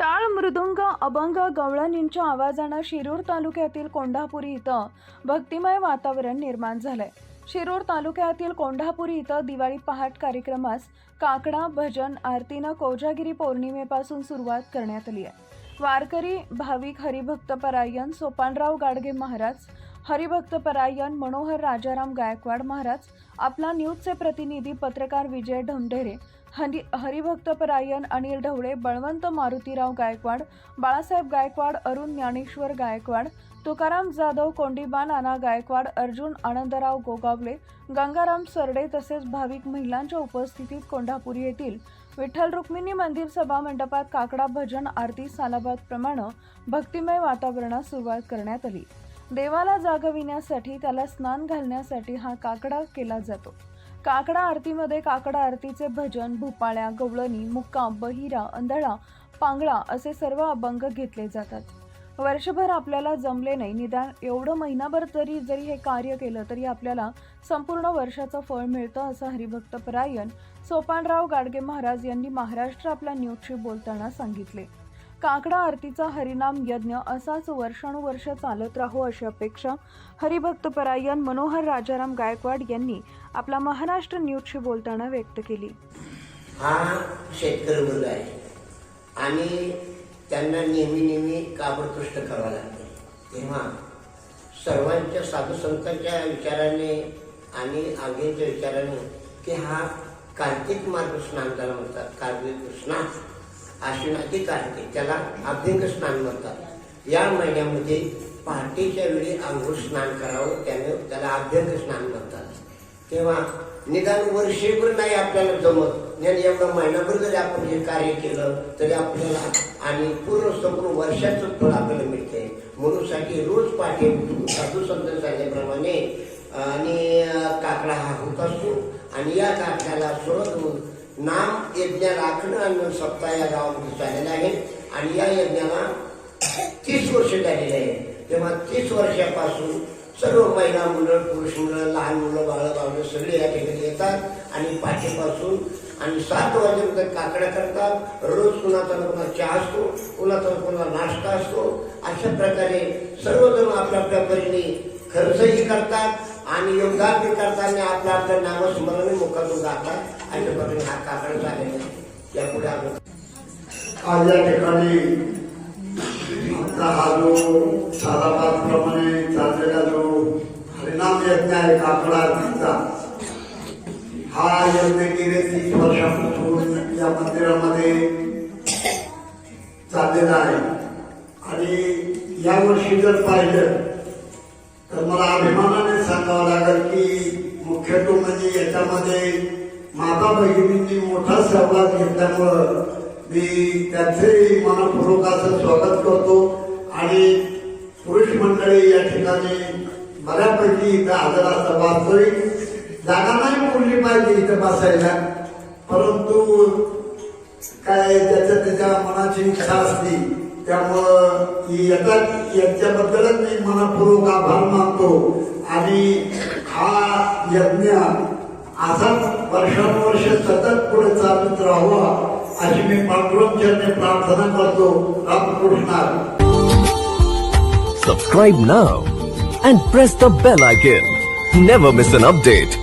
टाळ मृदुंग अभंग गवळणींच्या आवाजानं शिरूर तालुक्यातील कोंढापुरी इथं भक्तिमय वातावरण निर्माण झालंय. शिरूर तालुक्यातील कोंढापुरी इथं दिवाळी पहाट कार्यक्रमास काकडा भजन आरतीनं कोजागिरी पौर्णिमेपासून सुरुवात करण्यात आली आहे. वारकरी भाविक हरिभक्तपरायण सोपानराव गाडगे महाराज हरिभक्तपरायण मनोहर राजाराम गायकवाड महाराज आपला न्यूजचे प्रतिनिधी पत्रकार विजय ढमढेरे हरि हरिभक्तपरायण अनिल ढवळे बळवंत मारुतीराव गायकवाड बाळासाहेब गायकवाड अरुण ज्ञानेश्वर गायकवाड तुकाराम जाधव कोंडीबा नाना गायकवाड अर्जुन आनंदराव गोगावले गंगाराम सरडे तसेच भाविक महिलांच्या उपस्थितीत कोंढापूर येथील विठ्ठल रुक्मिणी मंदिर सभा मंडपात काकडा भजन आरती सालाबाद प्रमाणे भक्तिमय वातावरणात सुरुवात करण्यात आली. देवाला जागविण्यासाठी त्याला स्नान घालण्यासाठी हा काकडा केला जातो. काकडा आरतीमध्ये काकडा आरतीचे भजन भूपाळ्या गवळणी मुक्काम बहिरा अंधळा पांगळा असे सर्व अभंग घेतले जातात. वर्षभर आपल्याला जमले नाही. निदान एवढं महिनाभर तरी जरी हे कार्य केलं तरी आपल्याला संपूर्ण वर्षाचं फळ मिळतं असं हरिभक्तपरायण सोपानराव गाडगे महाराज यांनी महाराष्ट्र आपल्या न्यूजशी बोलताना सांगितले. काकडा आरतीचा हरिनाम यज्ञ असाच वर्षानुवर्ष चालत राहो अशी अपेक्षा हरिभक्तपरायण मनोहर राजाराम गायकवाड यांनी आपला महाराष्ट्र न्यूजशी बोलताना व्यक्त केली. हा शेतकरी वर्ग आहे. आणि त्यांना नेहमी नेहमी काबडकष्ट करावं लागते. तेव्हा सर्वांच्या साधू संतांच्या विचाराने आणि आग्नेच्या विचाराने की हा कार्तिक मार्ग स्नान झाला म्हणतात. कार्तिक स्नान. आश्विनाची काढते त्याला अभ्यंग स्नान म्हणतात. या महिन्यामध्ये पहाटेच्या वेळी आंघोळ स्नान करावं त्याने त्याला अभ्यंग स्नान म्हणतात. तेव्हा निदान वर्षभर नाही आपल्याला जमत. आणि एवढा महिनाभर जरी आपण हे कार्य केलं तरी आपल्याला आणि पूर्ण संपूर्ण वर्षाचं फळ आपल्याला मिळते म्हणून साठी रोज पाठी साधू संत सांगल्याप्रमाणे आणि काकडा हा होत असतो. आणि या काकड्याला सोडत नाम यज्ञ राखणं आणि सप्ताह या गावामध्ये चाललेला आहे आणि या यज्ञाला तीस वर्ष झालेले आहे तेव्हा तीस वर्षापासून सर्व महिला मुलं पुरुष मुलं लहान मुलं बाळं बावलं सगळे या ठिकाणी येतात आणि पाठीपासून आणि सात वाजेपर्यंत काकड्या करतात. रोज कुणाचा ना कुणा चहा असतो कुणाचा ना कुणा नाश्ता असतो. अशा प्रकारे सर्वजण आपल्या आपल्या परीने खर्चही करतात. आणि योगदान बी करतात आपल्या आपल्या नामस्मरण मुखातून जातात आणि प्रकारे हा काकड झालेला आहे यापुढे आपण आज या ठिकाणी आपला हा जो साधाबादप्रमाणे चाललेला जो हरिनाम यज्ञ आहे काकडा तिचा हा यज्ञ गेले तीस वर्षापासून या मंदिरामध्ये चाललेला आहे. आणि यावर्षी जर पाहिलं तर मला अभिमानाने सांगावं लागेल की मुख्यत्व म्हणजे याच्यामध्ये माता भगिनींनी मोठा सहभाग घेतल्यामुळं मी त्याचे मनपूर्वक असं स्वागत करतो. आणि पुरुष मंडळी या ठिकाणी बऱ्यापैकी इथं हजर असतात वास्तविक जागा नाही पुरली पाहिजे इथं बसायला. परंतु काय त्याच्या त्याच्या मनाची इच्छा असली त्यामुळं ही याच्याबद्दलच मी मनापूर्वक आभार मानतो. आणि हा यज्ञ असाच वर्षानुवर्ष सतत पुढे चालत राहावा अशी मी पांडुरंगाने प्रार्थना करतो. रामकृष्णा. सबस्क्राईब ना and press the bell icon. Never miss an update